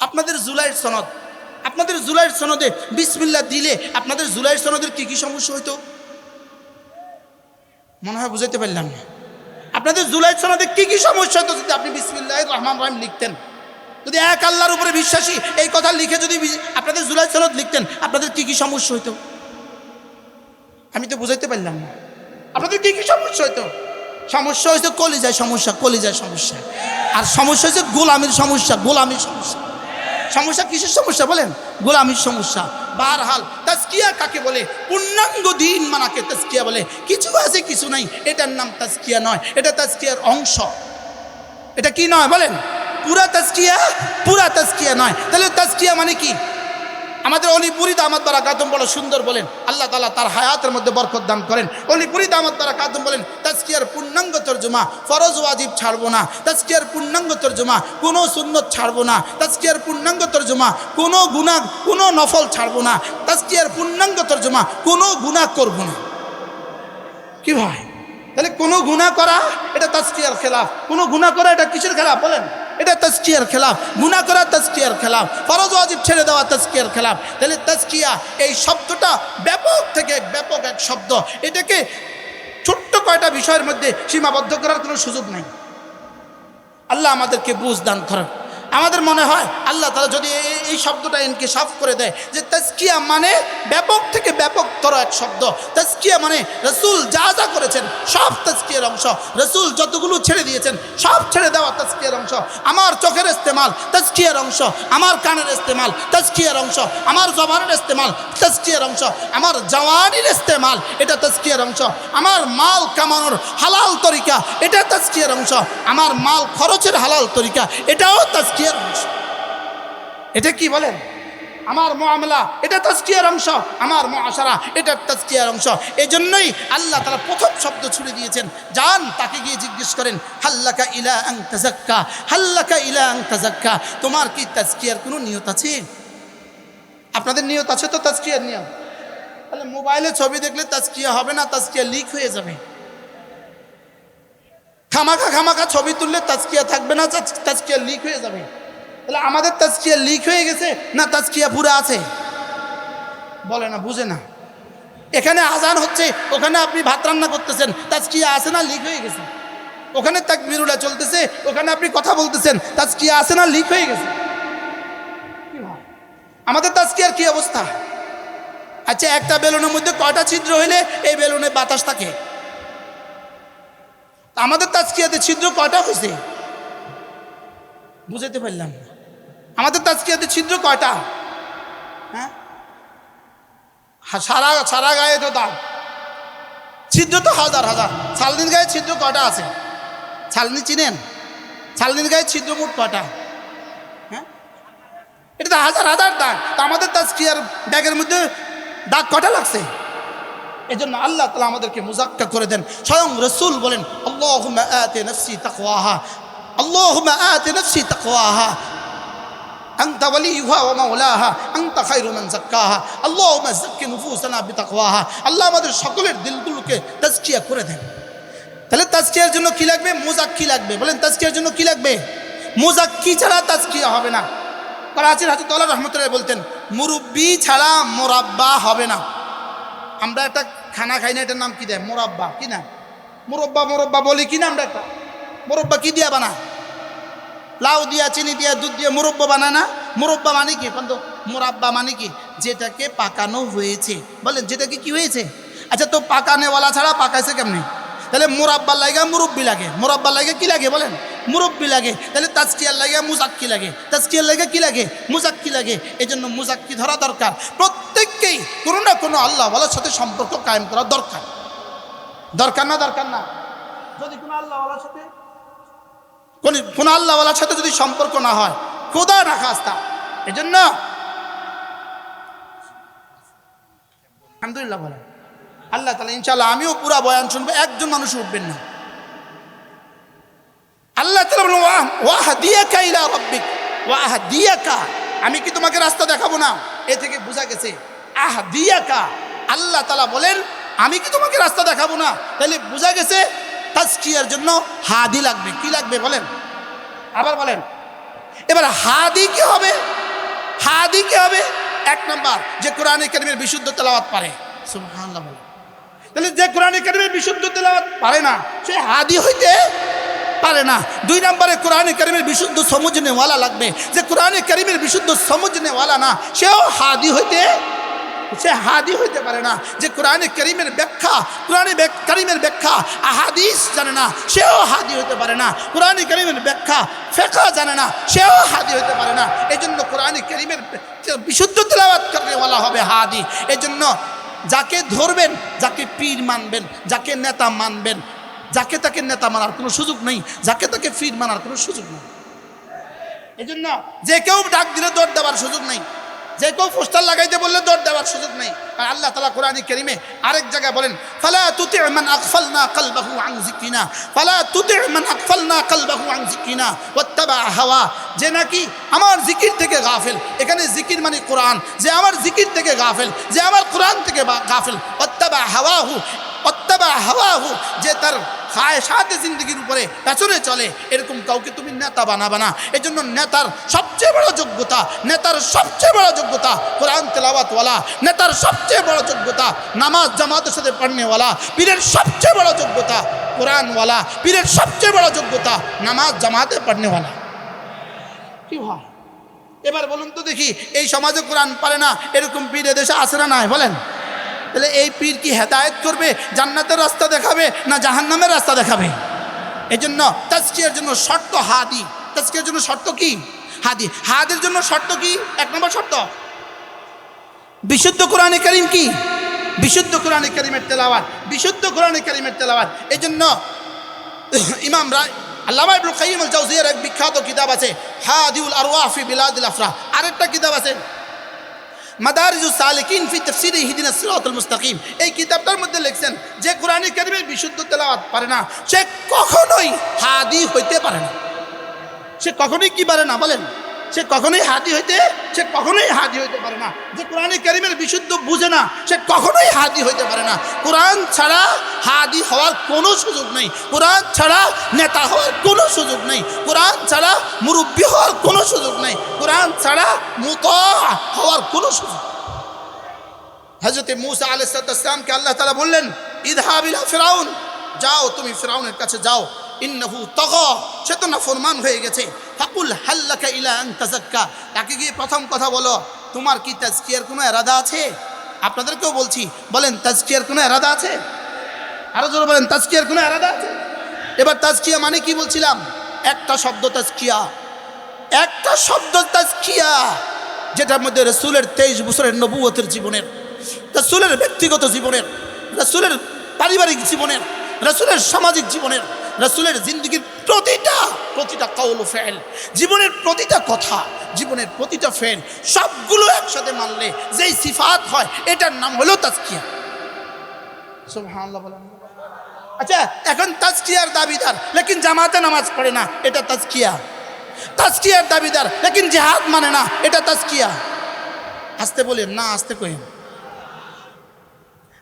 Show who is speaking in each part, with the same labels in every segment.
Speaker 1: আপনাদের জুলাইয়ের সনদ। আপনাদের জুলাইয়ের সনদে বিসমিল্লা দিলে আপনাদের জুলাইয়ের সনদের কি কি সমস্যা হইতো? মনে হয় বুঝাইতে পারলাম না। আপনাদের জুলাইয়ের সনদে কি কি সমস্যা হতো যদি আপনি বিসমিল্লাহ রহমান রহিম লিখতেন? যদি এক আল্লাহর উপরে বিশ্বাসী এই কথা লিখে যদি আপনাদের জুলাই সনদ লিখতেন, আপনাদের কি কি সমস্যা হইতো? আমি তো বুঝাইতে পারলাম না। আপনাদের কি কি সমস্যা হইতো? সমস্যা হয়েছে কলিজায় সমস্যা কলিজায় সমস্যা। আর সমস্যা হয়েছে গোলামির সমস্যা গোলামির সমস্যা। সমস্যা? কিসের সমস্যা বলেন? গোলামির সমস্যা। বারহাল তাস্কিয়া কাকে বলে? পূর্ণাঙ্গ দিন মানাকে তাস্কিয়া বলে। কিছু আছে, কিছু নাই। এটার নাম তাস্কিয়া নয়। এটা তাস্কিয়ার অংশ। এটা কি নয় বলেন? পুরা তাস্কিয়া পুরা তাস্কিয়া নয়। তাহলে তাস্কিয়া মানে কি? আমাদের অলিপুরি দামাত দ্বারা কাদম বড় সুন্দর বলেন। আল্লাহ তালা তার হায়াতের মধ্যে বরকত দান করেন। অলিপুরি দামাত দ্বারা কাদম বলেন তাস্কিয়ার পূর্ণাঙ্গ তর্জমা ফরজ ওয়াজিব ছাড়বো না। তাস্কিয়ার পূর্ণাঙ্গ তর্জমা কোনো সুন্নত ছাড়বো না। তাস্কিয়ার পূর্ণাঙ্গ তর্জমা কোনো গুণা, কোনো নফল ছাড়বো না। তাস্কিয়ার পূর্ণাঙ্গ তর্জমা কোনো গুণা করব না। কি ভাই? তাহলে কোনো গুণা করা, এটা তাস্কিয়ার খেলাফ। কোনো গুণা করা, এটা কিসের খেলাফ? বলেন। এটা তাস্কিয়ার খেলাফ। গুণা করা তাস্কিয়ার খেলাফ। ফরজ ওয়াজিব ছেড়ে দেওয়া তাস্কিয়ার খেলাফ। তাহলে তাস্কিয়া এই শব্দটা ব্যাপক থেকে ব্যাপক এক শব্দ। এটাকে ছোট্ট কয়টা বিষয়ের মধ্যে সীমাবদ্ধ করার কোনো সুযোগ নাই। আল্লাহ আমাদেরকে বুঝ দান করেন। আমাদের মনে হয় আল্লাহ তারা যদি এই- শব্দটা এনকে সাফ করে দেয় যে তাস্কিয়া মানে ব্যাপক থেকে ব্যাপকতর এক শব্দ। তাস্কিয়া মানে রসুল যা যা করেছেন সব তাস্কিয়ার অংশ। রসুল যতগুলো ছেড়ে দিয়েছেন সব ছেড়ে দেওয়া তাস্কিয়ার অংশ। আমার চোখের ইস্তেমাল তাস্কিয়ার অংশ। আমার কানের ইস্তেমাল তাস্কিয়ার অংশ। আমার জবানের ইস্তেমাল তাস্কিয়ার অংশ। আমার জওয়ানির ইস্তেমাল এটা তাস্কিয়ার অংশ। আমার মাল কামানোর হালাল তরিকা এটা তাস্কিয়ার অংশ। আমার মাল খরচের হালাল তরিকা এটাও তাস্কিয়ার অংশ। এটা কি বলেন? আমার মামলা এটা তাস্কিয়ার অংশ। আমার মহাসারা এটা তাস্কিয়ার অংশ। এই জন্যই আল্লাহ তারা প্রথম শব্দ ছুড়ে দিয়েছেন। যান তাকে গিয়ে জিজ্ঞেস করেন, হাল্লাকা ইলা আং তাজাক্কা, হাল্লাকা ইলা আং তাজাক্কা। তোমার কি তাস্কিয়ার কোনো নিয়ত আছে? আপনাদের নিয়ত আছে তো তাস্কিয়ার নিয়ত তাহলে মোবাইলে ছবি দেখলে তাস্কিয়া হবে না তাস্কিয়া লিক হয়ে যাবে। খামাখা খামাখা ছবি তুললে তাস্কিয়া থাকবে না, তাজ- তাস্কিয়া লিক হয়ে যাবে। তাহলে আমাদের তাস্কিয়া লিক হয়ে গেছে না তাস্কিয়া পুরো আছে? বলে না, বুঝে না। এখানে আজান হচ্ছে, ওখানে আপনি ভাত রান্না করতেছেন তাস্কিয়া আছে না লিক হয়ে গেছে? ওখানে তাক বিরুলা চলতেছে, ওখানে আপনি কথা বলতেছেন তাস্কিয়া আছে না লিক হয়ে গেছে? আমাদের তাস্কিয়ার কি অবস্থা? আচ্ছা একটা বেলুনের মধ্যে কয়টা ছিদ্র হইলে এই বেলুনে বাতাস থাকে? আমাদের তাজকিয়াতে ছিদ্র কয়টা হয়েছে বুঝাতে পারলাম না। আমাদের তাজকিয়াতে ছিদ্র কয়টা? হ্যাঁ? সারা সারা গায়ে তো দাগ। ছিদ্র তো হাজার হাজার। শালনির গায়ে ছিদ্র কয়টা আছে? শালনি চিনেন? শালনির গায়ে ছিদ্র মোট কয়টা? হ্যাঁ? এটা তো হাজার হাজার দাগ। তা আমাদের তাজকিয়ার ব্যাগের মধ্যে দাগ কটা লাগছে? এই জন্য আল্লাহ তালা আমাদেরকে মুজাক্কা করে দেন। স্বয়ং রসুল বলেন আল্লাহ আতে আল্লাহ أنت وليها ومولاها أنت خير من زكاها اللهم زك نفوسنا بتقواها আল্লাহ আমাদের সকলের দিলগুলোকে তাজকিয়া করে দেন তাহলে তাজকিয়ার জন্য কি লাগবে মুজাক্কি লাগবে বলেন তাজকিয়ার জন্য কি লাগবে মুজাক্কি ছাড়া তাজকিয়া হবে না করাচির হাতে তলা রহমতুল্লাহ বলতেন মুরব্বি ছাড়া মোরাব্বা হবে না আমরা একটা খানা খাই না এটার নাম কি দেয় মোরাব্বা কি না মোরব্বা মোরব্বা বলি কি না আমরা একটা মোরব্বা কি দিয়া বানা লাউ দিয়া, চিনি দিয়া, দুধ দিয়ে, মুরব্বা বানায় না? মুরব্বা মানে কি? কিন্তু মোরাব্বা মানে কি? যেটাকে পাকানো হয়েছে। বলেন, যেটাকে কি হয়েছে? আচ্ছা তো পাকানেওয়ালা ছাড়া পাকাইছে কেমনি? তাহলে মোরাব্বা লাগে মুরব্বি লাগে। মোরাব্বা লাগে কি লাগে বলেন? মুরব্বি লাগে। তাহলে তাজকিয়ার লাগে মুজাক্কি লাগে। তাজকিয়ার লাগে কি লাগে? মুজাক্কি লাগে। এই জন্য মুজাক্কি ধরা দরকার। প্রত্যেককেই কোনো না কোনো আল্লাহ বলার সাথে সম্পর্ক কায়েম করা দরকার। দরকার না দরকার না? যদি কোনো আল্লাহ বলার সাথে কোন আল্লাহওয়ালার সাথে যদি সম্পর্ক না হয় খোদা না খাস্তা এই জন্য আলহামদুলিল্লাহ বলেন। আল্লাহ তালা ইনশাল্লাহ আমিও পুরা বয়ান শুনব, একজন মানুষ উঠবেন না। আল্লাহ তালা ওয়াহ ওয়াহ দিয়াকা আমি কি তোমাকে রাস্তা দেখাবো না? এ থেকে বোঝা গেছে আহ দিয়াকা আল্লাহ তালা বলেন, আমি কি তোমাকে রাস্তা দেখাবো না? তাহলে বোঝা গেছে, তাজকিয়ার জন্য হাদি লাগবে। কি লাগবে বলেন? আবার বলেন, এবার হাদি কি হবে? হাদি কি হবে? এক নম্বর, যে কোরআনে কারিমের বিশুদ্ধ তেলাওয়াত পারে। তাহলে যে কোরআনে কারিমের বিশুদ্ধ তেলাওয়াত পারে না, সে হাদি হইতে পারে না। দুই নম্বরে কোরআনে কারিমের বিশুদ্ধ সমুজ নেওয়ালা লাগবে। যে কোরআনে কারিমের বিশুদ্ধ সমুজ নেওয়ালা না, সেও হাদি হইতে সে হাদি হইতে পারে না যে কোরআনে করিমের ব্যাখ্যা কোরআনে করিমের ব্যাখ্যা আহাদিস জানে না সেও হাদি হইতে পারে না কোরআনে করিমের ব্যাখ্যা ফেকা জানে না সেও হাদি হইতে পারে না এই জন্য কোরআনে করিমের বিশুদ্ধ তেলাওয়াত করেওয়ালা হবে হাদি এই জন্য যাকে ধরবেন যাকে পীর মানবেন যাকে নেতা মানবেন যাকে তাকে নেতা মানার কোনো সুযোগ নেই, যাকে তাকে পীর মানার কোনো সুযোগ নেই। এই জন্য যে কেউ ডাক দিলে দৌড় দেওয়ার সুযোগ নেই। যে কেউ পোস্টার লাগাইতে বললে দৌড় দেওয়ার সুযোগ নেই। আর আল্লাহ তালা কোরআন কেরিমে আরেক জায়গায় বলেন, ফালা তুতি মান আকফালনা কলবাহু আন যিকরিনা, ফালা তুতি মান আকফালনা কলবাহু আন যিকরিনা, ওয়াত্তাবা হাওয়া। যে নাকি আমার জিকির থেকে গাফেল, এখানে জিকির মানে কোরআন, যে আমার জিকির থেকে গাফেল, যে আমার কোরআন থেকে গাফেল বা- হাওয়া হু হাওয়াহু হাওয়া হু যে তার খায় সাথে জিন্দগির উপরে পেছনে চলে, এরকম কাউকে তুমি নেতা বানাবে না। জন্য নেতার সবচেয়ে বড় যোগ্যতা, নেতার সবচেয়ে বড় যোগ্যতা কোরআন তেলাওয়াতওয়ালা, নেতার সবচেয়ে বড় যোগ্যতা নামাজ জামাতের সাথে পড়নেওয়ালা, পীরের সবচেয়ে বড় যোগ্যতা কোরআনওয়ালা, পীরের সবচেয়ে বড় যোগ্যতা নামাজ জামাতে পড়নেওয়ালা। কি হয়? এবার বলুন তো দেখি, এই সমাজে কোরআন পারে না, এরকম পীর দেশে আসে না নাই, বলেন। তাহলে এই পীর কি হেদায়েত করবে? জান্নাতের রাস্তা দেখাবে না জাহান্নামের রাস্তা দেখাবে? এই জন্য তাজকিয়ার জন্য শর্ত হাদি। তাজকিয়ার জন্য শর্ত কি? হাদি। হাদের জন্য শর্ত কি? এক নম্বর শর্ত। বিশুদ্ধ কোরআনে করিম কি? বিশুদ্ধ কোরআনে করিমের তেলাওয়াত। বিশুদ্ধ কোরআনে করিমের তেলাওয়াত। এই জন্য ইমাম রায় আল্লামা ইবনুল কাইয়িম আল জাওজিয়ার এক বিখ্যাত কিতাব আছে, হাদিউল আরওয়াহ ফি বিলাদিল আফরা আরেকটা কিতাব আছে মাদারিজুস সালিকিন ফি তাফসিরি হিদিন সিরাতাল মুস্তাকিম। এই কিতাবটার মধ্যে লিখছেন যে কোরআনে কারিমের বিশুদ্ধ তেলাওয়াত পারে না, সে কখনোই হাদি হইতে পারে না। সে কখনোই কি পারে না বলেন? সে কখনোই হাদি হইতে, সে কখনোই হাদি হইতে পারে না। যে কোরআনে কারিমের বিশুদ্ধ বুঝে না, সে কখনোই হাদি হইতে পারে না। কোরআন ছাড়া হাদি হওয়ার কোনো সুযোগ নেই। কোরআন ছাড়া নেতা হওয়ার কোনো সুযোগ নেই। কোরআন ছাড়া মুরব্বী হওয়ার কোনো সুযোগ নেই। কোরআন ছাড়া মুত হওয়ার কোনো সুযোগ হজরত মুসা আলাইসালামকে আল্লাহ তালা বললেন, ইদহাবিলা ফেরাউন, যাও তুমি ফেরাউনের কাছে যাও। ইন্নাহু তগ, সে তো না ফরমান হয়ে গেছে। ফাকুল হাল্লাকা ইলা তাজাক্কা। তাকে গিয়ে প্রথম কথা বলো, তোমার কি তাজকিয়ার কোনো এরাদা আছে? আপনাদেরকেও বলছি, বলেন, তাজকিয়ার কোনো এরাদা আছে? আরও জোরে বলেন, তাজকিয়ার কোনো এরাদা আছে? এবার তাজকিয়া মানে কি বলছিলাম? একটা শব্দ তাজকিয়া। একটা শব্দ তাজকিয়া, যেটার মধ্যে রসুলের তেইশ বছরের নবুয়তের জীবনের, রসুলের ব্যক্তিগত জীবনের, রসুলের পারিবারিক জীবনের, রসুলের সামাজিক জীবনের রসুলের জিন্দগির প্রতিটা প্রতিটা কৌল ফেল, জীবনের প্রতিটা কথা, জীবনের প্রতিটা ফেল, সবগুলো একসাথে মানলে যেই সিফাত হয়, এটার নাম হলো তাজকিয়া। আচ্ছা এখন তাজকিয়ার দাবিদার, লেকিন জামাতে নামাজ পড়ে না, এটা তাজকিয়া। তাজকিয়ার দাবিদার, লেকিন জেহাদ মানে না, এটা তাজকিয়া। আসতে বলেন, না আসতে কইন।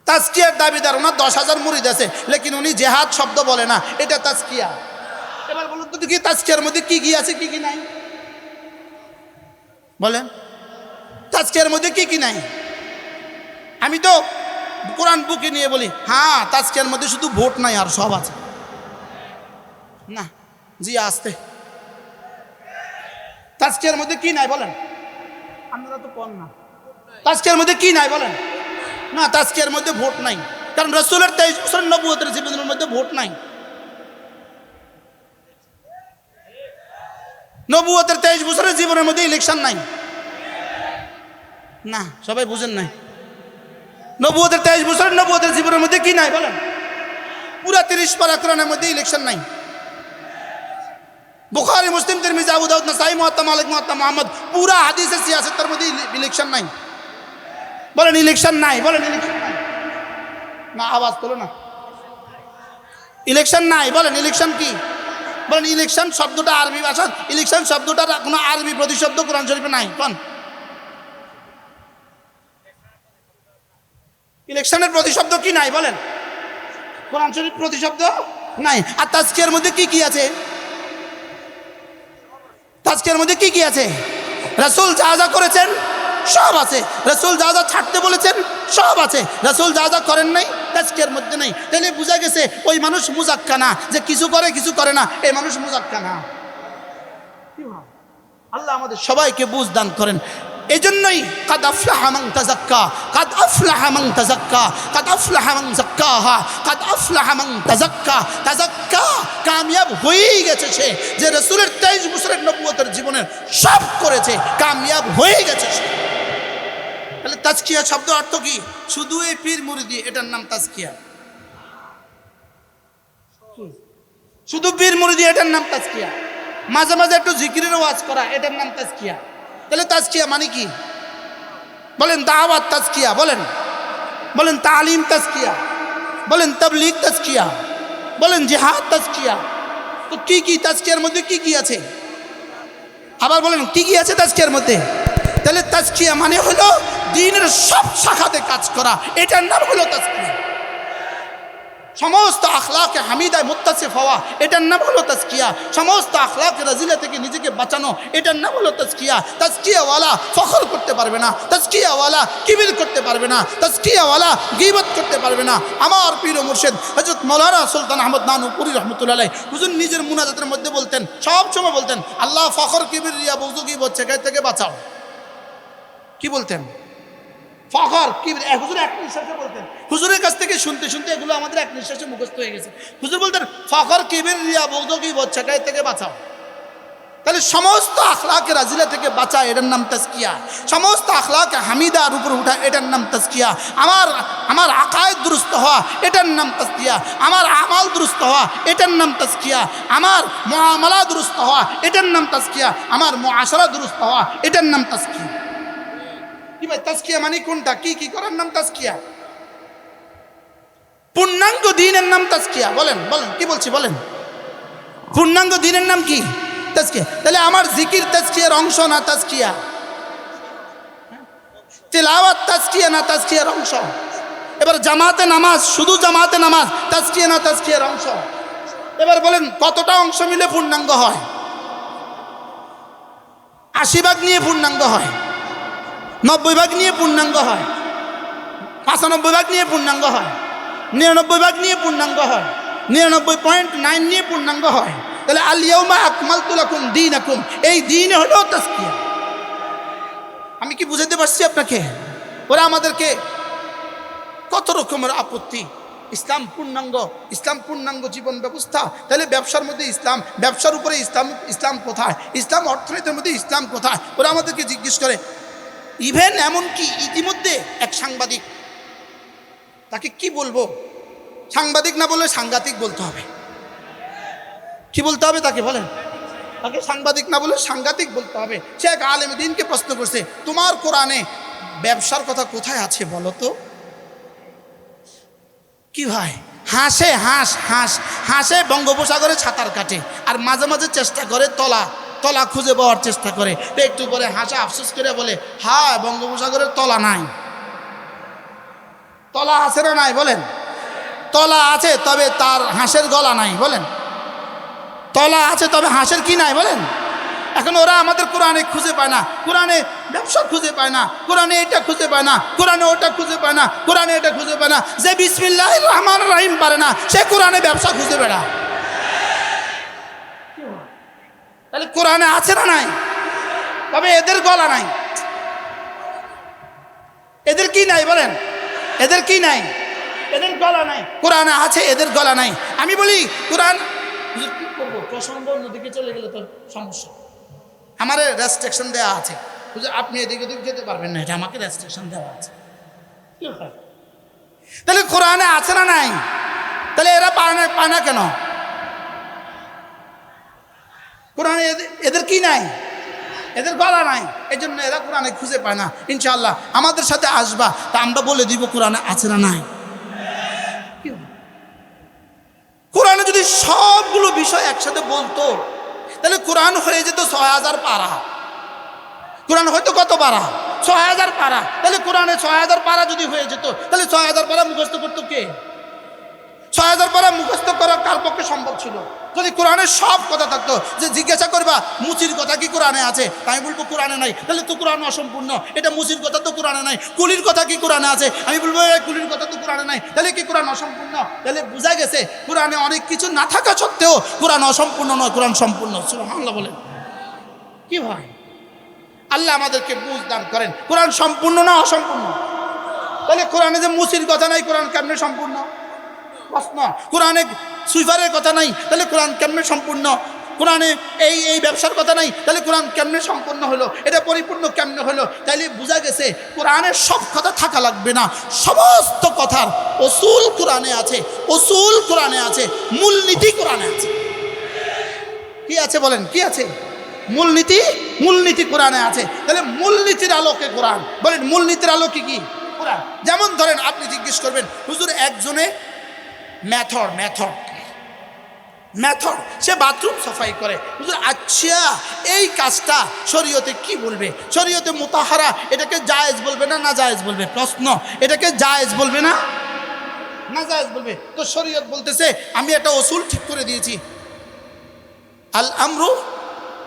Speaker 1: তাজকিয়ার দাবিদার, ওনার দশ হাজার মুরিদ আছে। লেকিন উনি জেহাদ শব্দ বলে না, এটা তাজকিয়া। এবার বলুন তো কি তাজকিয়ার মধ্যে কি কি আছে, কি কি নাই? বলেন, তাজকিয়ার মধ্যে কি কি নাই? আমি তো কোরআন বুকে নিয়ে বলি হ্যাঁ তাজকিয়ার মধ্যে শুধু ভোট নাই আর সব আছে। না, জি, আসতে। তাজকিয়ার মধ্যে কি নাই বলেন? আপনারা তো কম না। তাজকিয়ার মধ্যে কি নাই বলেন? না, তাজকিয়ার মধ্যে ভোট নাই। কারণ রসুলের তেইশ বছর নব্বতের জীবনের মধ্যে ভোট নাই। নবুয়তের তেইশ বছরের জীবনের মধ্যে ইলেকশন নাই। না, সবাই বুঝেন নাই। নবুয়তের তেইশ বছরের নবুয়তের জীবনের মধ্যে কি নাই, বলেন। পুরা তিরিশ পারা কোরআনের মধ্যে ইলেকশন নাই। বুখারি, মুসলিম, তিরমিজি, আবু দাউদ, নাসাই মুহাত্তা মালিক মুহাত্তা মোহাম্মদ, পুরা হাদিসের সিয়াসতের মধ্যে ইলেকশন নাই। বলেন ইলেকশন নাই, বলেন ইলেকশন নাই। না, আওয়াজ তোলো না। ইলেকশন নাই, বলেন ইলেকশন কি? বলেন ইলেকশন শব্দটা আরবি ভাষা ইলেকশন শব্দটার কোনো আরবি প্রতিশব্দ কোরআন শরীফে নাই, কোন? ইলেকশনের প্রতিশব্দ কি নাই, বলেন? কোরআন শরীফ প্রতিশব্দ নাই। আর তাজকিয়ার মধ্যে কি কি আছে? তাজকিয়ার মধ্যে কি কি আছে? রাসূল যা যা করেছেন সব আছে। রাসূল যা যা ছাড়তে বলেছেন, সব আছে। রাসূল যা যা করেন নাই তাজকিয়ার মধ্যে নেই। তাহলে বোঝা গেছে ওই মানুষ মুজাক্কা না, যে কিছু করে কিছু করে না, এই মানুষ মুজাক্কা না। আল্লাহ আমাদের সবাইকে বুঝ দান করেন। এই জন্যই কাদ আফলাহা তাজাক্কা, কাদ আফলাহা তাজাক্কা, কাদ আফলাহা মান জাক্কাহা কাদ আফলাহা তাজাক্কা। তাজাক্কা কামিয়াব হয়েই গেছে সে, যে রসুলের তেইশ বছরের নবুয়তের জীবনের সব করেছে, কামিয়াব হয়ে গেছে সে। তাহলে তাজকিয়া শব্দ অর্থ কি? শুধু এই পীর মুরিদি, এটার নাম তাজকিয়া। শুধু পীর মুরিদি, এটার নাম তাজকিয়া। মাঝে মাঝে একটু জিকিরের ওয়াজ করা, এটার নাম তাজকিয়া। তাহলে তাজকিয়া মানে কি? বলেন দাওয়াত তাজকিয়া, বলেন। বলেন তালিম তাজকিয়া। বলেন তবলিগ তাজকিয়া। বলেন জিহাদ তাজকিয়া। তো কি কি তাজকিয়ার মধ্যে কি কি আছে? আবার বলেন, কি কি আছে তাজকিয়ার মধ্যে? তাহলে তাজকিয়া মানে হলো দিনের সব শাখাতে কাজ করা, এটার নাম হলো তাজকিয়া সমস্ত আখলাকে হামিদায় মুত্তাসিফ হওয়া, এটার নাম হলো তাজকিয়া সমস্ত আখলাকে রাজিলা থেকে নিজেকে বাঁচানো, এটার নাম হলো তাজকিয়া তাজকিয়াওয়ালা ফখর করতে পারবে না তাজকিয়াওয়ালা কিবির করতে পারবে না তাজকিয়াওয়ালা গিবত করতে পারবে না। আমার পীর ও মুর্শেদ হজরত মৌলানা সুলতান আহমদ নানুপুরি রহমতুল্লাহ হুজুর নিজের মুনাজাতের মধ্যে বলতেন, সব সময় বলতেন, আল্লাহ ফখর, কিবির, রিয়া বৌজু গিবত ছেকাই থেকে বাঁচাও। কি বলতেন? ফখর কি হুজুর এক নিঃশ্বাসে বলতেন। হুজুরের কাছ থেকে শুনতে শুনতে এগুলো আমাদের এক নিঃশ্বাসে মুখস্থ হয়ে গেছে। হুজুর বলতেন, ফখর, কিবির, রিয়া, বৌদ্ধ কি বচ্চাকায় থেকে বাঁচাও। তাহলে সমস্ত আখলাকে রাজিলা থেকে বাঁচা এটার নাম তাজকিয়া। সমস্ত আখলাকে হামিদার উপর উঠা এটার নাম তাজকিয়া। আমার আমার আকায় দুরুস্ত হওয়া, এটার নাম তাজকিয়া। আমার আমাল দুরুস্ত হওয়া, এটার নাম তাজকিয়া। আমার মহামালা দুরুস্ত হওয়া, এটার নাম তাজকিয়া। আমার মহাসরা দুরুস্ত হওয়া, এটার নাম তাজকিয়া। মানে কোনটা? কি কি করার নাম পূর্ণাঙ্গ দিনের নাম বলেন বলেন, কি বলছি, বলেন? পূর্ণাঙ্গ দিনের নাম কি? তাহলে আমার জিকির তাজকিয়ার অংশ না তাজকিয়া? তেলাওয়াত তাজকিয়া না তাজকিয়ার অংশ? এবার জামাতে নামাজ, শুধু জামাতে নামাজ, তাজকিয়া না তাজকিয়ার অংশ? এবার বলেন, কতটা অংশ মিলে পূর্ণাঙ্গ হয়? আশি ভাগ নিয়ে পূর্ণাঙ্গ হয়। নব্বই ভাগ নিয়ে পূর্ণাঙ্গ হয়। পঁচানব্বই ভাগ নিয়ে পূর্ণাঙ্গ হয়। নিরানব্বই ভাগ নিয়ে পূর্ণাঙ্গ হয়। নিরানব্বই পয়েন্ট নাইন নিয়ে পূর্ণাঙ্গ হয়। তাহলে আলিয়াউমা আকমাল তুলাকুম দিন আকুম এই দিন হলো তাস্কিয়া আমি কি বুঝাতে পারছি আপনাকে? ওরা আমাদেরকে কত রকমের আপত্তি? ইসলাম পূর্ণাঙ্গ ইসলাম পূর্ণাঙ্গ জীবন ব্যবস্থা। তাহলে ব্যবসার মধ্যে ইসলাম, ব্যবসার উপরে ইসলাম ইসলাম কোথায়? ইসলাম অর্থনীতির মধ্যে ইসলাম কোথায়? ওরা আমাদেরকে জিজ্ঞেস করে ইভেন এমনকি ইতিমধ্যে এক সাংবাদিক, তাকে কি বলব? সাংবাদিক না বলে সাংঘাতিক বলতে হবে। কি বলতে হবে তাকে বলেন? তাকে সাংবাদিক না বলে সাংঘাতিক বলতে হবে। সে এক আলেম দিনকে প্রশ্ন করছে, তোমার কোরআনে ব্যবসার কথা কোথায় আছে বলো তো? কি ভাই? হাসে, হাঁস হাঁস, হাঁসে বঙ্গোপসাগরে সাঁতার কাটে আর মাঝে মাঝে চেষ্টা করে তলা তলা খুঁজে পাওয়ার চেষ্টা করে। একটু পরে হাসা আফসোস করে বলে হা বঙ্গোপসাগরের তলা নাই। তলা আছে না নাই বলেন? তলা আছে, তবে তার হাঁসের গলা নাই বলেন? তলা আছে, তবে হাঁসের কি নাই বলেন? এখন ওরা আমাদের কোরআনে খুঁজে পায় না। কোরআনে ব্যবসা খুঁজে পায় না। কোরআনে এটা খুঁজে পায় না। কোরআনে ওটা খুঁজে পায় না। কোরআনে এটা খুঁজে পায় না। যে বিসমিল্লাহ রহমান রাহিম পারে না, সে কোরআনে ব্যবসা খুঁজে বেড়া তাহলে কোরআনে আছে না নাই? তবে এদের গলা নাই। এদের কি নাই বলেন? এদের কি নাই? এদের গলা নাই। কোরআনে আছে এদের গলা নাই। আমি বলি কোরআন করব? প্রসঙ্গ অন্যদিকে চলে গেলে তো সমস্যা। আমার রেস্ট্রিকশন দেওয়া আছে। আপনি এদিকে ওদিকে যেতে পারবেন না এটা আমাকে রেস্ট্রিকশন দেওয়া আছে। তাহলে কোরআনে আছে না নাই? তাহলে এরা পায় না পায় না কেন? কোরআনে এদের- কি নাই? এদের গলা নাই। এই জন্য এরা কোরআনে খুঁজে পায় না। ইনশাল্লাহ আমাদের সাথে আসবা, তা আমরা বলে দিব কোরআনে আছে না নাই। কোরআনে যদি সবগুলো বিষয় একসাথে বলতো, তাহলে কোরআন হয়ে যেত ছয় হাজার পারা। কোরআন হয়তো কত পারা? ছয় হাজার পারা। তাহলে কোরআনে ছয় হাজার পারা যদি হয়ে যেত, তাহলে ছয় হাজার পারা মুখস্থ করতো কে? ছয় হাজার পারা মুখস্থ করা কার পক্ষে সম্ভব ছিল? যদি কোরআনের সব কথা থাকতো, যে জিজ্ঞাসা করবা মুচির কথা কি কোরআনে আছে? আমি বলব কোরআনে নাই। তাহলে তো কোরআন অসম্পূর্ণ। এটা মুচির কথা তো কোরআনে নাই। কুলির কথা কি কোরআনে আছে? আমি বলব কুলির কথা তো কোরআনে নাই। তাহলে কি কোরআন অসম্পূর্ণ? তাহলে বোঝা গেছে, কোরআনে অনেক কিছু না থাকা সত্ত্বেও কোরআন অসম্পূর্ণ নয়, কোরআন সম্পূর্ণ। সুবহানাল্লাহ বলেন। কি ভাই? আল্লাহ আমাদেরকে বুঝ দান করেন। কোরআন সম্পূর্ণ না অসম্পূর্ণ? তাহলে কোরআনে যে মুসির কথা নাই, কোরআন কেমনে সম্পূর্ণ? প্রশ্ন। কোরআনে সুইফারের কথা নাই, তাহলে কোরআন কেমনে সম্পূর্ণ? কোরআনে এই এই ব্যবসার কথা নাই, তাহলে কোরআন কেমনে সম্পূর্ণ হলো? এটা পরিপূর্ণ কেমনে হলো? তাইলে বোঝা গেছে, কোরআনের সব কথা থাকা লাগবে না। সমস্ত কথার অসুল কোরআনে আছে অসুল কোরআনে আছে, মূলনীতি কোরআনে আছে। কি আছে বলেন, কি আছে? মূলনীতি মূলনীতি কোরআনে আছে। তাহলে মূলনীতির আলোকে কোরআন। বলেন, মূলনীতির আলোকে কি? কোরআন। যেমন ধরেন, আপনি জিজ্ঞেস করবেন, হুজুর, একজনে ম্যাথড ম্যাথড ম্যাথড সে বাথরুম সাফাই করে। আচ্ছা এই কাজটা শরীয়তে কি বলবে? শরীয়তে মোতাহারা, এটাকে জায়েজ বলবে না না জায়েজ বলবে? প্রশ্ন, এটাকে জায়েজ বলবে না না জায়েজ বলবে? তো শরীয়ত বলতেছে, আমি একটা ওসুল ঠিক করে দিয়েছি। আল আমরু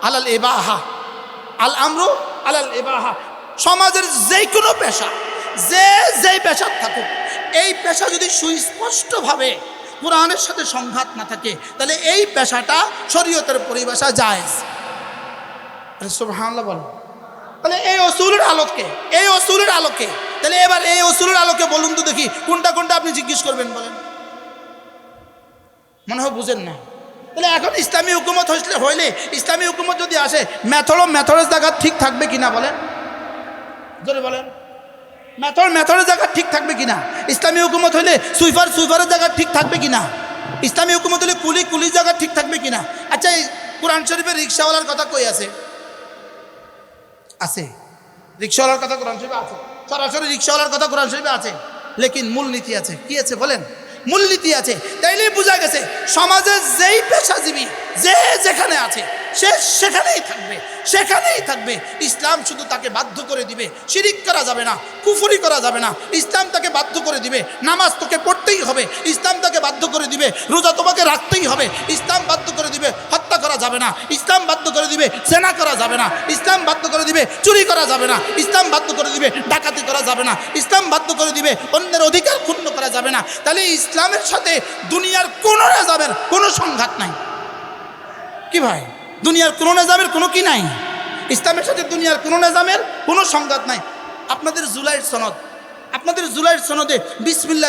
Speaker 1: আলাল এবাহা আল আমরু আলাল এবাহা সমাজের যে কোনো পেশা, যে যেই পেশা থাকুক, এই পেশা যদি সুস্পষ্টভাবে কোরআনের সাথে সংঘাত না থাকে, তাহলে এই পেশাটা শরীয়তের পরিভাষা জায়েজ। সুবহানাল্লাহ বলো। তাহলে এই অসুলের আলোকে, এই অসুলের আলোকে, তাহলে এবার এই অসুলের আলোকে বলুন তো দেখি, কোনটা কোনটা আপনি জিজ্ঞেস করবেন বলেন। মনে হয় বুঝেন না। তাহলে এখন ইসলামী হুকুমত হইলে হইলে ইসলামী হুকুমত যদি আসে ম্যাথড ম্যাথডের জায়গা ঠিক থাকবে কিনা বলেন? জোরে বলেন। ম্যাথড ম্যাথডের জায়গা ঠিক থাকবে কিনা? ইসলামী হুকুমত হলে সুইফার, সুইফারের জায়গা ঠিক থাকবে কিনা? ইসলামী হুকুমত হলে কুলি, কুলির জায়গা ঠিক থাকবে কিনা? আচ্ছা এই কোরআন শরীফের রিক্সাওয়ালার কথা কই আছে? আছে। রিক্সাওয়ালার কথা কোরআন শরীফে আছে। সরাসরি রিক্সাওয়ালার কথা কোরআন শরীফে আছে। লেকিন মূলনীতি আছে। কি আছে বলেন? মূলনীতি আছে। তাইলে বোঝা গেছে সমাজে যেই পেশাজীবী, যে যেখানে আছে সে সেখানেই থাকবে সেখানেই থাকবে। ইসলাম শুধু তাকে বাধ্য করে দিবে, শিরিক করা যাবে না, কুফুরি করা যাবে না। ইসলাম তাকে বাধ্য করে দিবে, নামাজ তোকে পড়তেই হবে। ইসলাম তাকে বাধ্য করে দিবে, রোজা তোমাকে রাখতেই হবে। ইসলাম বাধ্য করে দিবে, হত্যা করা যাবে না। ইসলাম বাধ্য করে দিবে সেনা করা যাবে না। ইসলাম বাধ্য করে দিবে, চুরি করা যাবে না। ইসলাম বাধ্য করে দিবে, ডাকাতি করা যাবে না। ইসলাম বাধ্য করে দিবে, অন্যের অধিকার ক্ষুণ্ণ করা যাবে না। তাহলে ইসলামের সাথে দুনিয়ার কোনো রেজাবের কোনো সংঘাত নাই। কি ভাই? দুনিয়ার কোনো নিজামের কোনো কি নাই? ইসলামের সাথে দুনিয়ার কোনো নিজামের কোনো সংঘাত নাই। আপনাদের জুলাইয়ের সনদ, আপনাদের জুলাইয়ের সনদে বিসমিল্লা